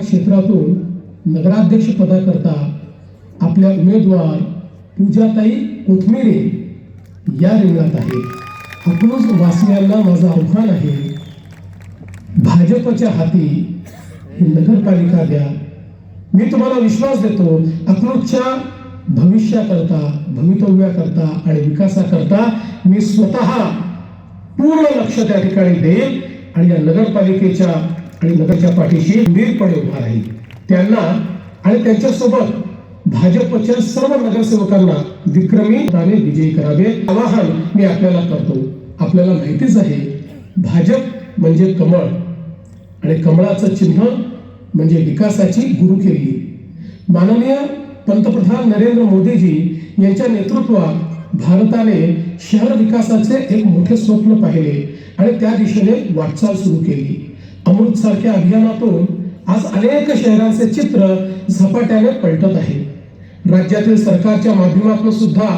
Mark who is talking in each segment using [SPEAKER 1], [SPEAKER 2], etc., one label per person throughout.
[SPEAKER 1] क्षेत्रातून नगराध्यक्ष पदाकरता आपल्या उमेदवार पूजाताई कोथमिरे या रिंगणात आहे अकलूज वासियांना माझं आव्हान आहे भाजपच्या हाती ही नगरपालिका द्या. मी तुम्हाला विश्वास देतो अकलूजच्या भविष्याकरता भवितव्याकरता आणि विकासाकरता मी स्वतः पूर्ण लक्ष त्या ठिकाणी देईल आणि या नगरपालिकेच्या आणि नगरच्या पाठीशी वीरपणे उभा राहील. त्यांना आणि त्यांच्यासोबत भाजपच्या सर्व नगरसेवकांना विक्रमी दाने विजयी करावे. आवाहन मी आपल्याला करतो. आपल्याला माहितीच आहे भाजप म्हणजे कमळ. आणि कमळाचं चिन्ह म्हणजे विकासाची गुरुकिल्ली. माननीय पंतप्रधान नरेंद्र मोदीजी यांच्या नेतृत्वात भारताने शहर विकासाचे एक मोठे स्वप्न पाहिले आणि त्या दिशेने वाटचाल सुरू केली. अमृत सारख्या अभियानातून आज अनेक शहरांचे चित्र झपाट्याने पलटत आहे. राज्यातील सरकारच्या माध्यमातून सुद्धा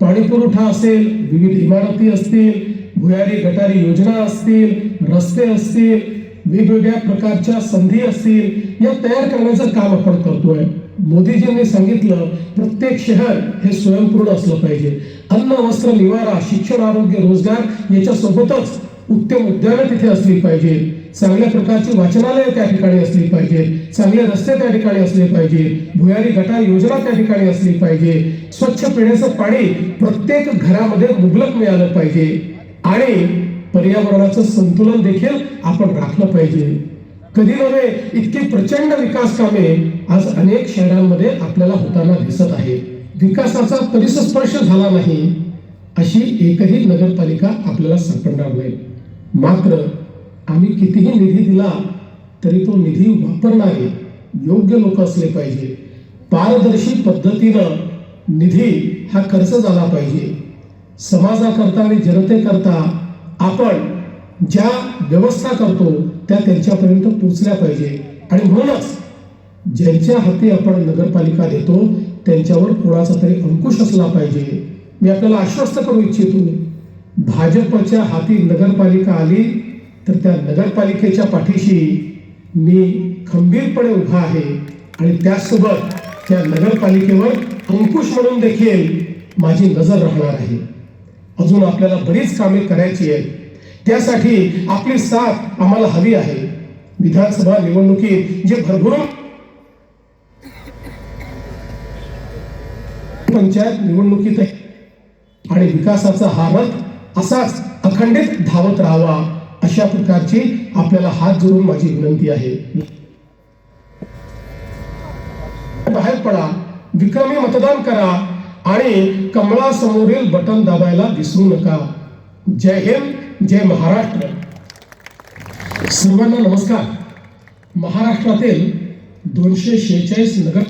[SPEAKER 1] पाणी पुरवठा असेल विविध इमारती असतील भुयारी गटारी योजना असतील रस्ते असतील वेगवेगळ्या प्रकारच्या संधी असतील या तयार करण्याचं काम आपण करतोय. मोदीजींनी सांगितलं प्रत्येक शहर हे स्वयंपूर्ण असलं पाहिजे. अन्न वस्त्र निवारा शिक्षण आरोग्य रोजगार याच्या सोबतच उत्तम उद्यानं तिथे असली पाहिजे. चांगल्या प्रकारची वाचनालय त्या ठिकाणी असली पाहिजे. चांगले रस्ते त्या ठिकाणी असले पाहिजे. भुयारी गटार योजना त्या ठिकाणी असली पाहिजे. स्वच्छ पिण्याचं पाणी प्रत्येक घरामध्ये मुबलक मिळालं पाहिजे. आणि पर्यावरणाचं संतुलन देखील आपण राखलं पाहिजे. कधी नव्हे इतकी प्रचंड विकास कामे आज अनेक शहरांमध्ये आपल्याला होताना दिसत आहे विकासाचा परिसस्पर्श झाला नाही. अशी एकही नगरपालिका आपल्याला सापडणार नाही. मात्र आम्ही कितीही निधी दिला तरी तो निधी वापरणारे योग्य लोक असले पाहिजे. पारदर्शी पद्धतीनं निधी हा खर्च झाला पाहिजे. समाजाकरता आणि जनतेकरता आपण ज्या व्यवस्था करतो त्या त्यांच्यापर्यंत पोचल्या पाहिजे. आणि म्हणूनच ज्यांच्या हाती आपण नगरपालिका देतो त्यांच्यावर कोणाचा तरी अंकुश असला पाहिजे. मी आपल्याला आश्वस्त करू इच्छितो. भाजपच्या हाती नगरपालिका आली तर त्या नगरपालिकेच्या पाठीशी मी खंबीरपणे उभा आहे आणि त्याचसोबत त्या नगरपालिकेवर अंकुश म्हणून देखील माझी नजर राहणार आहे. अजून आपल्याला बरीच कामे करायची आहेत. त्यासाठी आपली साथ आम्हाला हवी आहे. विधानसभा निवडणुकीत जे भरभरून पंचायत निवडणुकीत आणि विकासाचा हा रथ असाच अखंडित धावत राहावा अशा प्रकारची आपल्याला हात जोडून माझी विनंती आहे. बाहेर पडा विक्रमी मतदान करा आणि कमळासमोरील बटन दाबायला विसरू नका. जय हिंद जय महाराष्ट्र. सर्वांना नमस्कार. महाराष्ट्रातील दोनशे शेहेचाळीस नगर